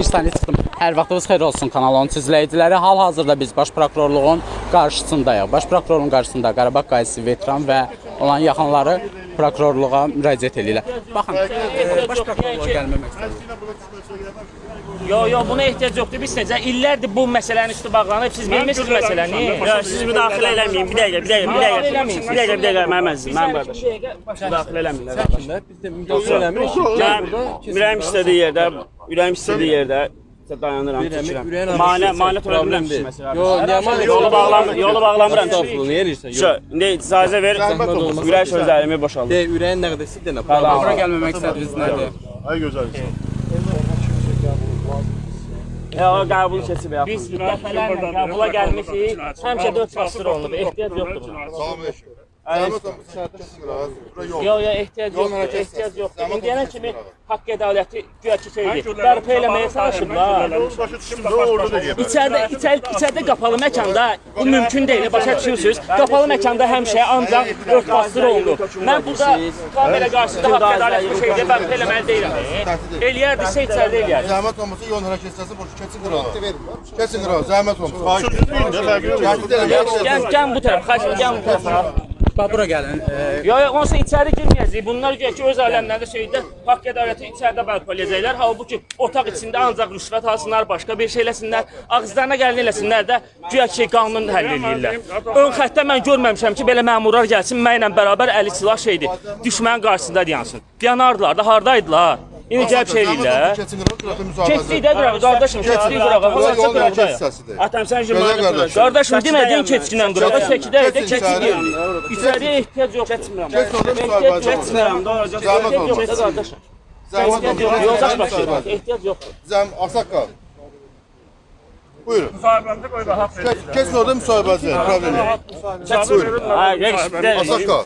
Bir saniye çıxdım. Hər vaxtınız xeyir olsun kanal 13 izləyiciləri. Hal-hazırda biz Baş Prokurorluğun qarşısındayıq. Baş Prokurorluğun qarşısında Qarabağ qaysisi veteran və olan yaxınları prokurorluğa müraciət edirlər. Baxın, e, Baş Prokurorluğa gəlməmək Yo yo buna ehtiyac yoktu. Biz necə illərdir bu məsələnin üstü bağlanıb. Siz bilmirsiniz məsələni. Ya siz müdaxilə eləməyin. Bir dəqiqə, bir dəqiqə, bir dəqiqə. Bir dəqiqə, bir dəqiqə mənim əzizim, mənim qardaşım. Müdaxilə eləmirlər. qardaş. Biz də müdaxilə eləmirik. Ürəyim istədiyi yerdə, ürəyim istədiyi yerdə dayanıram, çəkirəm. Mane, mane törə bilmirəm ki, məsələn. Yo, niyə mane? Yolu bağlamır, yolu bağlamıram. Niyə eləyirsən? Şu, indi icazə ver, ürək sözlərimi boşaldır. De, ürəyin nə qədərsi denə. Bura gəlməmək istədiniz nədir? Ay gözəl. Ya, o qəbul keçib ya. Biz dəfələrlə qəbula gəlmişik. Həmişə 4 fasır olunub. Ehtiyac yoxdur buna. Salam əleykum. Zəhmət olmasa kesin biraz. Bura yol. Yo yo ehtiyac Yol hərəkət Ehtiyac etsin. yoxdur. Zaman İndiyənə olsun kimi haqq ədaləti güya ki şeydir. Bərpa eləməyə çalışıblar. Başa düşdüm də orada da deyəm. İçəridə, içəri, içəridə qapalı məkanda bu mümkün deyil, başa düşürsüz. Qapalı məkanda həmişə ancaq ört bastır olunur. Mən burada kamera qarşısında haqq ədalət bir şeydə bərpa eləməli deyiləm. Eləyərdisə içəridə eləyərdi. Zəhmət olmasa yol hərəkət etsin, boş keçin qırağa. Keçin qırağa, zəhmət olmasa. Xahiş edirəm. Təhdid eləmək Gəl, gəl bu tərəf, xahiş edirəm, gəl bu tərəfə. Bura gəlin. E, Yo, yo, onsa içəri girməyəcək. Bunlar güya ki öz aləmlərində şeydə haqq ədaləti içəridə bərpa eləyəcəklər. Halbuki otaq içində ancaq rüşvət alsınlar, başqa bir şey eləsinlər, ağızlarına gəlin eləsinlər də güya ki qanun həll eləyirlər. Ön xəttə mən görməmişəm ki, belə məmurlar gəlsin mənlə bərabər əli silah şeydir. Düşmənin qarşısında dayansın. Dayanardılar da hardaydılar? İndi gəlib şey eləyirlər. Keçin qırağa, qırağa müsahibəsi. Keçdik də qırağa, qardaşım, keçdik qırağa. Bura Hazırca yol hərəkət qıraqdayıq. hissəsidir. Atam sən Gözəl jurnalist qardaşım. Qardaşım demədiyin keçkindən qırağa, çəkidə də Keçin keçid içəri. deyil. İçəriyə ehtiyac yoxdur. Keçin orada müsahibəsi. Keçmirəm, doğruca. Zəhmət Ehtiyac olmasa. yoxdur qardaşım. Zəhmət Ehtiyac yoxdur. olmasa. Yoldaş başı. Ehtiyac yoxdur. Zəm Asakka. Buyurun. Keç, keçin orada müsahibəsi. Problem yox. Buyurun. Ha, geç. Asakka.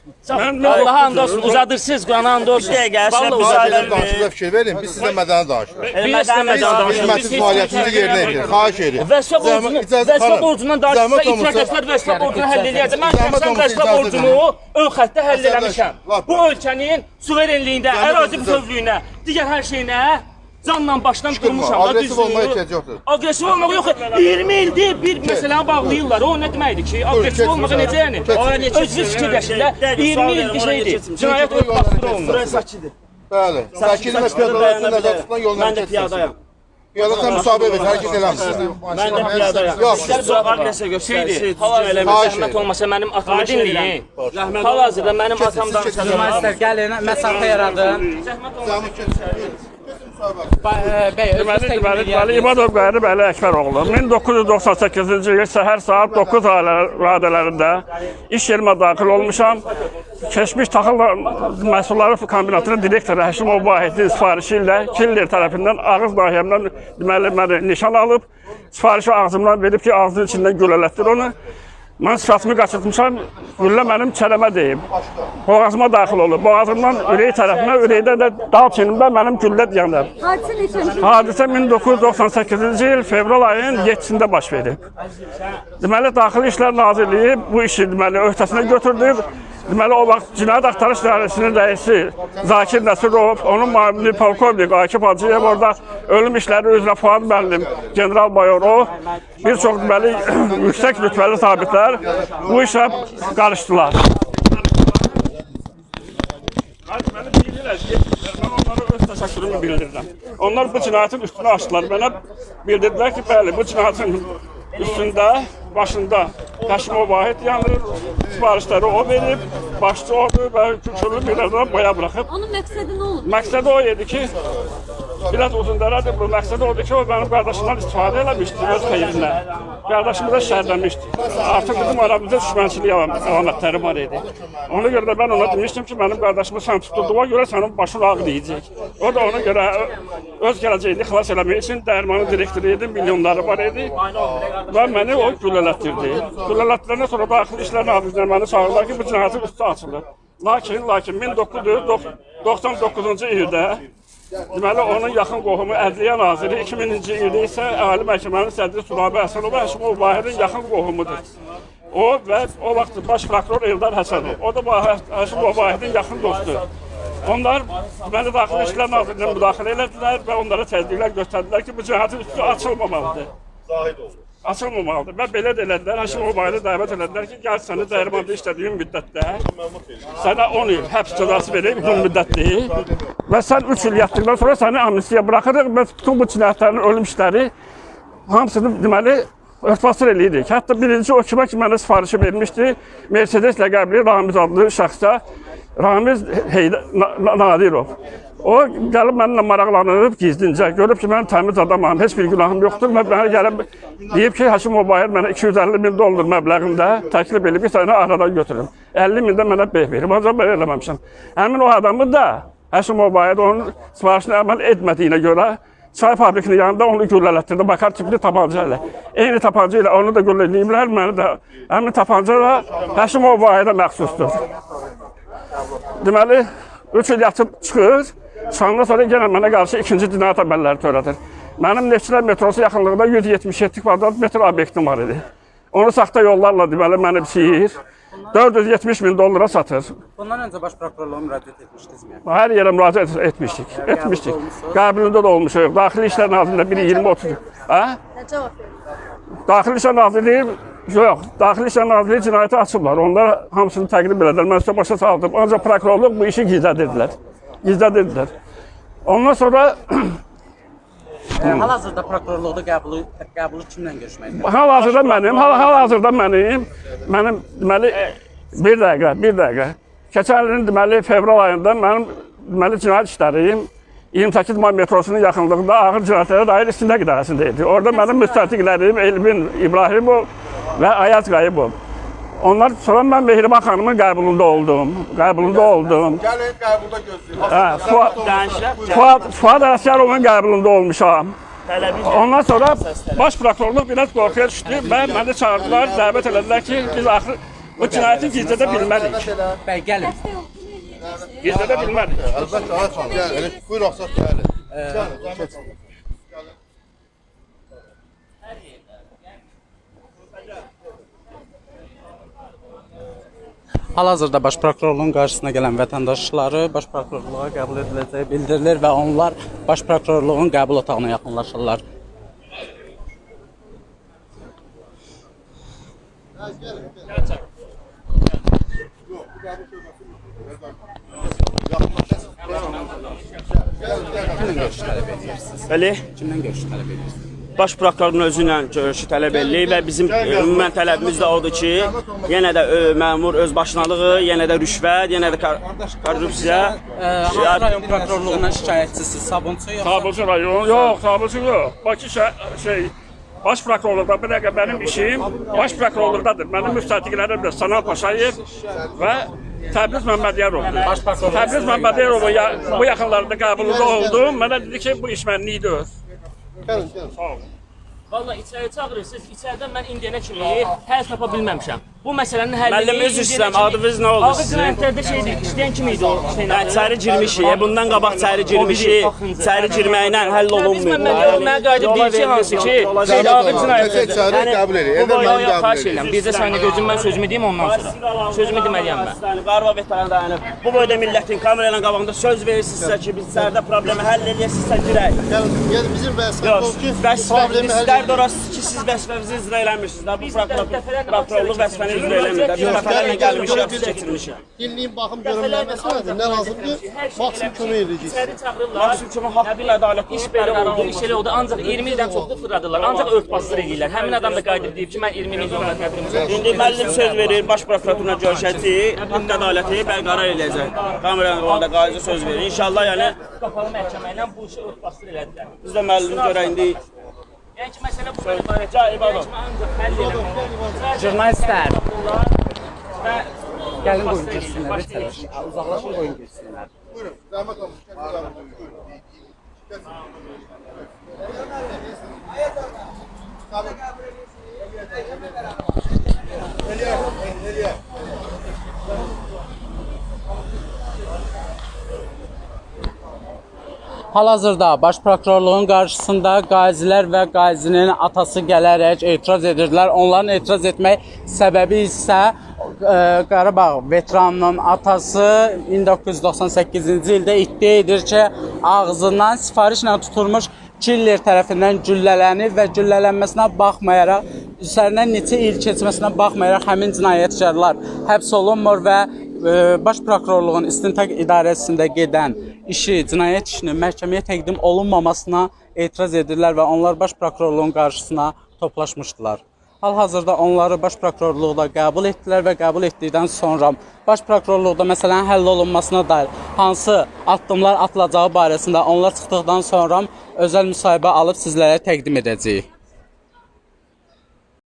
Allah'a and olsun uzadırsınız Kur'an'a and olsun. Bir Vallahi şuna uzadır. müsahilə Danışıqda fikir verin, biz sizə mədəni danışırıq. Bir de size meydan danışın. Xidmətsiz fəaliyyətinizi yerinə yetirin. Xahiş edirəm. Vəsfa borcunu, xanım, borcundan danışsa olmasa- itiraz vəsfa borcunu həll eləyəcək. Mən şəxsən icazə borcunu ön xəttə həll eləmişəm. Bu ölkənin suverenliyində, ərazi bütövlüyünə, digər hər şeyinə canla başdan Qışqırma, durmuşam. da, aqressiv düzdür. olmaya ehtiyac yoxdur. Aqressiv olmaq yox. 20 ildir bir məsələni bağlayırlar. O nə deməkdir ki? Olmaq sen. necə yəni? Keçin. O necə özünüz fikirləşirlər. 20 ildir şeydir. Cinayət örtbasdır olunur. Burası sakidir. Bəli. Sakinlik və piyadaların nəzərdə tutulan yolun Mən də piyadayam. Piyada sən müsahibə ver, hərəkət eləmir. Mən də piyadayam. Yox. Sizlər çox aqressiya göstərirsiniz. Hal-hazırda zəhmət olmasa mənim atamı dinləyin. edirəm. Zəhmət Hal-hazırda mənim Keçin, atam siz danışacaq. keçin. Master gəlin, məsafə yaradın. Zəhmət keçin. Deməli, təqdim deməli, deməli edərsiniz. İmadov Qərib Əli Əkbəroğlu 1998-ci il səhər saat 9 ailə- radələrində iş yerimə daxil olmuşam. Keçmiş taxıl məhsulları kombinatının direktoru Həşimov Vahidin sifarişi ilə Killer tərəfindən ağız nahiyəmdən deməli məni nişan alıb, sifarişi ağzımdan verib ki, ağzının içindən gülələtdir onu. Mən sifətimi qaçırtmışam, güllə mənim çələmə deyib. Boğazıma daxil olub. Boğazımdan ürək tərəfinə, ürəkdə də dal çinimdə mənim güllə yanıb. Hadisə 1998-ci il fevral ayının 7-sində baş verib. Deməli, Daxili İşlər Nazirliyi bu işi deməli öhdəsinə götürdü. Deməli, o vaxt Cinayət Axtarış İdarəsinin rəisi Zakir Nəsirov, onun müavini polkovnik Akif Hacıyev orada ölüm işləri üzrə Fuad müəllim, general mayor o, bir çox deməli yüksək rütbəli zabitlər bu işə qarışdılar. Məni bilirlər. Mən onlara öz təşəkkürümü bildirirəm. Onlar bu cinayətin üstünü açdılar. Mənə bildirdilər ki, bəli, bu cinayətin üstündə, başında Həşimov Vahid yanır, sifarişləri o verib, başçı odur və kükürlü bir boya buraxıb. Onun məqsədi nə olub? Məqsədi o idi ki, biraz uzun dərədir bu. Məqsədi odur ki, o mənim qardaşımdan istifadə eləmişdi öz xeyrinə. Qardaşımı da şərləmişdi. Artıq bizim aramızda düşmənçilik əlamətləri var idi. Ona görə də mən ona demişdim ki, mənim qardaşımı sən tutduğuna görə sənin başın ağrıyacaq. O da ona görə öz gələcəyini xilas eləmək üçün dərmanın direktoru idi, milyonları var idi. Və məni o güllələtdirdi. Güllələtdirəndən sonra Daxili İşlər Nazirliyi məni çağırdılar ki, bu cinayətin üstü açılır. Lakin, lakin 1999-cu ildə Deməli, onun yaxın qohumu Ədliyyə Naziri 2000-ci ildə isə Ali Məhkəmənin sədri Surabə Həsənov Həşimov Vahidin yaxın qohumudur. O və o vaxt baş prokuror Eldar Həsənov. O da Həşimov Vahidin yaxın dostu. Onlar məni Daxili İşlər Nazirliyinə müdaxilə elədilər və onlara təsdiqlər göstərdilər ki, bu cinayətin üstü açılmamalıdır. Zahid oldu. Açılmamalıdır. Və belə də elədilər. Haşim Obaylı dəvət elədilər ki, gəl səni dəyirmanda işlədiyin müddətdə sənə 10 il həbs cəzası verib, uzun müddətli. Və sən 3 il yatdıqdan sonra səni amnistiya buraxırıq və bütün bu cinayətlərin, ölüm işləri hamısını deməli örtbasır eləyirik. Hətta birinci o kimə ki mənə sifarişi vermişdi, Mercedes ləqəbli Ramiz adlı şəxsə, Ramiz Heyda, Na- Na- Nadirov. O gəlib mənimlə maraqlanıb gizlincə, görüb ki, mən təmiz adamam, heç bir günahım yoxdur və mənə gəlib ki, Haşim Obayır mənə 250 min dollar məbləğində təklif edib ki, səni aradan götürüm. 50 min də mənə beh verib, ancaq mən eləməmişəm. Həmin o adamı da Haşim Obayır onun sifarişini əməl etmədiyinə görə çay fabrikinin yanında onu güllələtdirdi, bakar tipli tapanca ilə. Eyni tapanca ilə onu da güllələyiblər, məni də həmin tapanca da Həşim Obayır'a məxsusdur. Deməli, 3 il yatıb çıxır, çıxandan sonra yenə mənə qarşı ikinci cinayət əməlləri törədir. Mənim Neftçilər metrosu yaxınlığında 177 kvadrat metr obyektim var idi. Onu saxta yollarla deməli məni biçir. 470 min dollara satır. Bundan öncə baş prokurorluğa müraciət etmişdinizmi? Hər yerə müraciət etmişdik. Etmişdik. Qəbulunda da olmuşuq. Daxili İşlər Nazirliyində biri 20-30. Hə? Nə cavab verir? Daxili İşlər Nazirliyi yox, Daxili İşlər Nazirliyi cinayəti açıblar. Onlar hamısını təqdim elədilər. Mən sizə başa saldım. Ancaq prokurorluq bu işi gizlədirdilər. Gizlədirdilər. Ondan sonra E, Hal-hazırda prokurorluqda qəbulu qəbulu kimlə görüşməkdə? hal-hazırda mənim, hal- hal-hazırda mənim, mənim deməli bir dəqiqə, bir dəqiqə. Keçən ilin deməli fevral ayında mənim deməli cinayət işlərim 28 may metrosunun yaxınlığında ağır cinayətlərə dair istintaq idarəsində idi. Orada mənim müstətiqlərim Elvin İbrahimov və Ayaz Qayıbov. Onlar sonra mən Mehriban oldum. Qəbulunda oldum. Gəlin qəbulda gözləyin. Hə, Fuad, Dənişlər Fuad, Fuad Əsgərovun qəbulunda olmuşam. Ondan sonra baş prokurorluq biraz qorxuya düşdü və məni çağırdılar, dəvət elədilər ki, biz axır bu cinayəti gizlədə bilmərik. Bəy, gəlin. Gizlədə bilmərik. Əlbəttə, aç xanım. Gəlin. Buyur Axsat, gəlin. Gəlin, keçin. Hal-hazırda baş prokurorluğun qarşısına gələn vətəndaşları baş prokurorluğa qəbul ediləcəyi bildirilir və onlar baş prokurorluğun qəbul otağına yaxınlaşırlar. Kimlə görüş tələb edirsiniz? Bəli, Kimlə görüş tələb edirsiniz? Baş prokurorun özü ilə görüşü tələb edilir və bizim ümumən tələbimiz də odur ki, yenə də ö, məmur öz başınalığı, yenə də rüşvət, yenə də kor korrupsiya Hansı rayon prokurorluğundan şikayətçisiz? Sabunçu yoxsa? Sabunçu rayon, yox, Sabunçu yox. Bakı şey, baş prokurorluqda bir dəqiqə mənim işim baş prokurorluqdadır. Mənim müstətiqlərim də Sanan Paşayev və Təbriz prokuror. Təbriz Məmmədyarovun ya, bu yaxınlarda qəbulunda oldum. Mənə dedi ki, bu iş mənlikdir. Gəlin, gəlin. Valla içəri çağırırsınız. İçəridə mən indiyənə kimi həll tapa bilməmişəm. Bu məsələnin həlli Müəllim, öz istəyirəm, adınız nə oldu Ağır sizin? cinayətlərdə şeydir, işləyən kim idi o? Hüseyn Hə, abi? içəri girmişik. E, bundan qabaq içəri girmişik. İçəri girməklə həll Biz olunmuyor. Məmmədov mənə qayıdıb deyir ki, hansı ki, Keçin cinayətlərdə. içəri qəbul Yox, mənim yox, qəbul xahiş edin. edirəm. Bircə saniyə gözüm mən sözümü deyim ondan sonra. Sözümü deməliyəm mən. Qarva veteran dayanıb. Bu boyda millətin kamera ilə qabağında söz verirsinizsə ki, biz içəridə problemi həll edəcəksinizsə girək. Yəni, bizim vəzifəmiz Yox, o ki, vəzifəniz həll istər də orası ki, siz vəzifənizi icra eləmirsiniz. Bu prokuror- prokurorluq vəzifəni icra eləmir. Biz dəfələrlə hapis keçirmişik. dinləyin, baxım görüm nə məsələdir, nə lazımdır, maksimum kömək edəcəyik. İçəri çağırırlar. Maksimum kimi haqqlı, ədalətli İş belə oldu, iş elə oldu. Ancaq 20 ildən çoxdur fırladılar. Ancaq örtbasdır edirlər. Həmin adam da qayıdıb deyib ki, mən 20 min dollar tədbirim çəkdim. İndi müəllim söz verir, baş prokuraturuna görüşəcək, haqq ədaləti bərqərar eləyəcək. Kameranın qabağında qayıcı söz verir. İnşallah yəni Qapalı məhkəmə ilə bu işi örtbasdır elədilər. biz də müəllimi görək indi. Yəni ki, məsələ bu ibarət. Cahib adam. Ancaq həll eləmək. Jurnalistlər, Və gəlin qoyun girsinlər. Tələş. Uzaqlaşın qoyun girsinlər. Buyurun, zəhmət olun. Keçin qəbul edin. Buyurun. Hal-hazırda Baş Prokurorluğun qarşısında qazilər və qazinin atası gələrək etiraz edirdilər. Onların etiraz etmək səbəbi isə e, Qarabağ veteranının atası 1998-ci ildə iddia edir ki, ağzından sifarişlə tutulmuş killer tərəfindən güllələnib və güllələnməsinə baxmayaraq, üzərindən neçə il keçməsinə baxmayaraq həmin cinayətkarlar həbs olunmur və e, Baş prokurorluğun istintaq idarəsində gedən işi, cinayət işinin məhkəməyə təqdim olunmamasına etiraz edirlər və onlar Baş prokurorluğun qarşısına toplaşmışdılar. Hal-hazırda onları Baş prokurorluqda qəbul etdilər və qəbul etdikdən sonra Baş prokurorluqda məsələnin həll olunmasına dair hansı addımlar atılacağı barəsində onlar çıxdıqdan sonra özəl müsahibə alıb sizlərə təqdim edəcəyik.